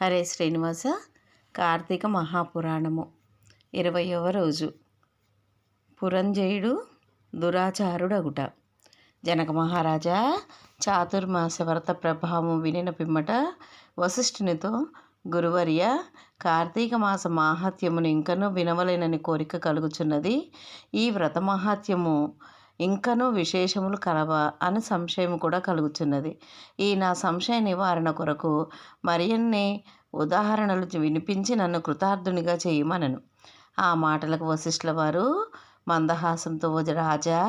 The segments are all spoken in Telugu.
హరే శ్రీనివాస కార్తీక మహాపురాణము. ఇరవయవ రోజు. పురంజయుడు దురాచారుడగుట. జనక మహారాజా చాతుర్మాస వ్రత ప్రభావం వినిన పిమ్మట వశిష్ఠునితో గురువర్య కార్తీక మాస మాహాత్యమును ఇంకనూ వినవలేనని కోరిక కలుగుచున్నది. ఈ వ్రత మహాత్యము ఇంకనూ విశేషములు కలవా అని సంశయం కూడా కలుగుచున్నది. ఈ నా సంశయ నివారణ కొరకు మరియన్ని ఉదాహరణలు వినిపించి నన్ను కృతార్థునిగా చేయమనను. ఆ మాటలకు వశిష్ఠుల వారు మందహాసంతో రాజా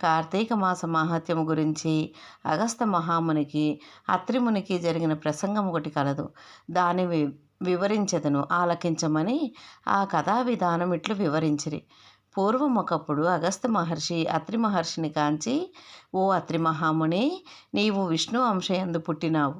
కార్తీక మాస మాహత్యము గురించి అగస్త మహామునికి అత్రిమునికి జరిగిన ప్రసంగం ఒకటి కలదు. దాని వి వివరించదను ఆలకించమని ఆ కథా విధానం ఇట్లు వివరించిరి. పూర్వం ఒకప్పుడు అగస్త మహర్షి అత్రి మహర్షిని కాంచి ఓ అత్రి మహాముని నీవు విష్ణు అంశయందు పుట్టినావు.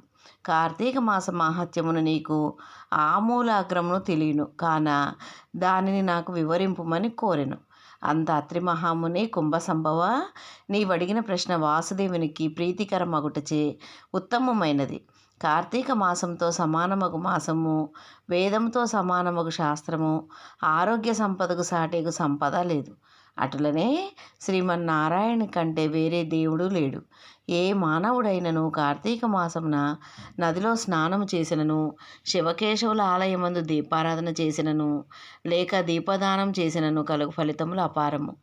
కార్తీక మాస మాహత్యమును నీకు ఆమూలాగ్రమును తెలియను. కాన దానిని నాకు వివరింపుమని కోరెను. అంత అత్రి మహాముని కుంభ సంభవ నీవడిగిన ప్రశ్న వాసుదేవునికి ప్రీతికరమగుటచే ఉత్తమమైనది. కార్తీక మాసంతో సమానమగు మాసము వేదంతో సమానమగు శాస్త్రము ఆరోగ్య సంపదకు సాటేగు సంపద లేదు. అటులనే శ్రీమన్నారాయణ కంటే వేరే దేవుడు లేడు. ఏ మానవుడైనను కార్తీక మాసమున నదిలో స్నానము చేసినను శివకేశవుల ఆలయమందు దీపారాధన చేసినను లేక దీపదానం చేసినను కలుగు ఫలితములు అపారము.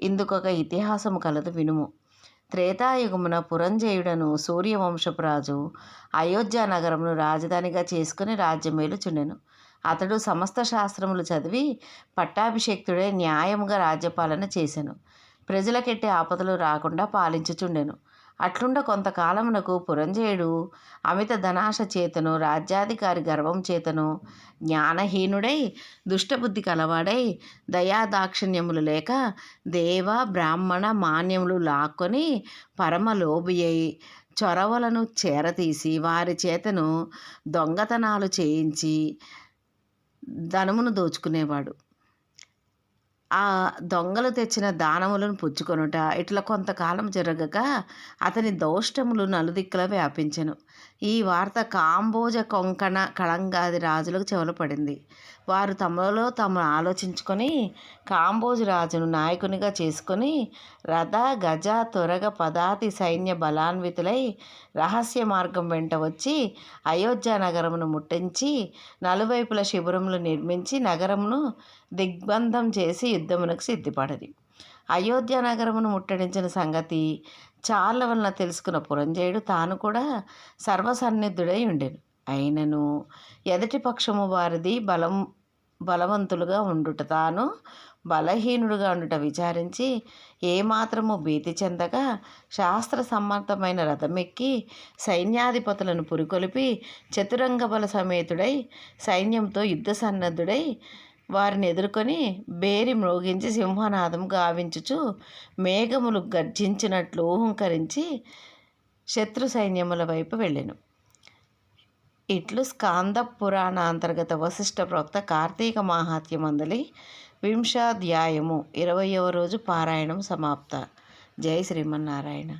ఇందుకొక ఇతిహాసము కలదు వినుము. త్రేతాయుగమున పురంజయుడను సూర్యవంశపు రాజు అయోధ్య నగరమును రాజధానిగా చేసుకుని రాజ్యమేలుచుండెను అతడు సమస్త శాస్త్రములు చదివి పట్టాభిషేక్తుడే న్యాయముగా రాజ్యపాలన చేసెను. ప్రజలకెట్టే ఆపదలు రాకుండా పాలించుచుండెను. అట్లుండ కొంతకాలమునకు పురంజయుడు అమిత ధనాశ చేతను రాజ్యాధికారి గర్వం చేతను జ్ఞానహీనుడై దుష్టబుద్ధి కలవాడై దయాదాక్షిణ్యములు లేక దేవ బ్రాహ్మణ మాన్యములు లాక్కొని పరమలోభి అయి చొరవలను చేరతీసి వారి చేతను దొంగతనాలు చేయించి ధనమును దోచుకునేవాడు. ఆ దొంగలు తెచ్చిన దానములను పుచ్చుకొనుట ఇట్లా కొంతకాలం జరగక అతని దౌష్టములు నలుదిక్కుల వ్యాపించెను. ఈ వార్త కాంబోజ కొంకణ కళంగాది రాజులకు చెవలపడింది వారు తమలో తమ ఆలోచించుకొని కాంబోజు రాజును నాయకునిగా చేసుకొని రథ గజ త్వరగ పదాతి సైన్య బలాన్వితులై రహస్య మార్గం వెంట వచ్చి అయోధ్య నగరమును ముట్టించి నలువైపుల శిబిరములు నిర్మించి నగరమును దిగ్బంధం చేసి యుద్ధమునకు సిద్ధిపడది అయోధ్య నగరమును ముట్టడించిన సంగతి చాలా వలన తెలుసుకున్న పురంజయుడు తాను కూడా సర్వసన్నిధుడై ఉండేను. అయినను ఎదటి పక్షము వారిది బలం బలవంతులుగా ఉండుట తాను బలహీనుడుగా ఉండుట విచారించి ఏమాత్రము భీతి చెందగా శాస్త్ర సమ్మతమైన రథమెక్కి సైన్యాధిపతులను పురికొలిపి చతురంగ బల సమేతుడై సైన్యంతో యుద్ధ సన్నద్ధుడై వారిని ఎదుర్కొని బేరి మ్రోగించి సింహనాదం గావించుచు మేఘములు గర్జించినట్లు ఊహంకరించి శత్రు సైన్యముల వైపు వెళ్ళెను. ఇట్లు స్కాంద పురాణ అంతర్గత వశిష్ట ప్రోక్త కార్తీక మాహాత్యమందలి వింశాధ్యాయము ఇరవయవ రోజు పారాయణం సమాప్త. జై శ్రీమన్నారాయణ.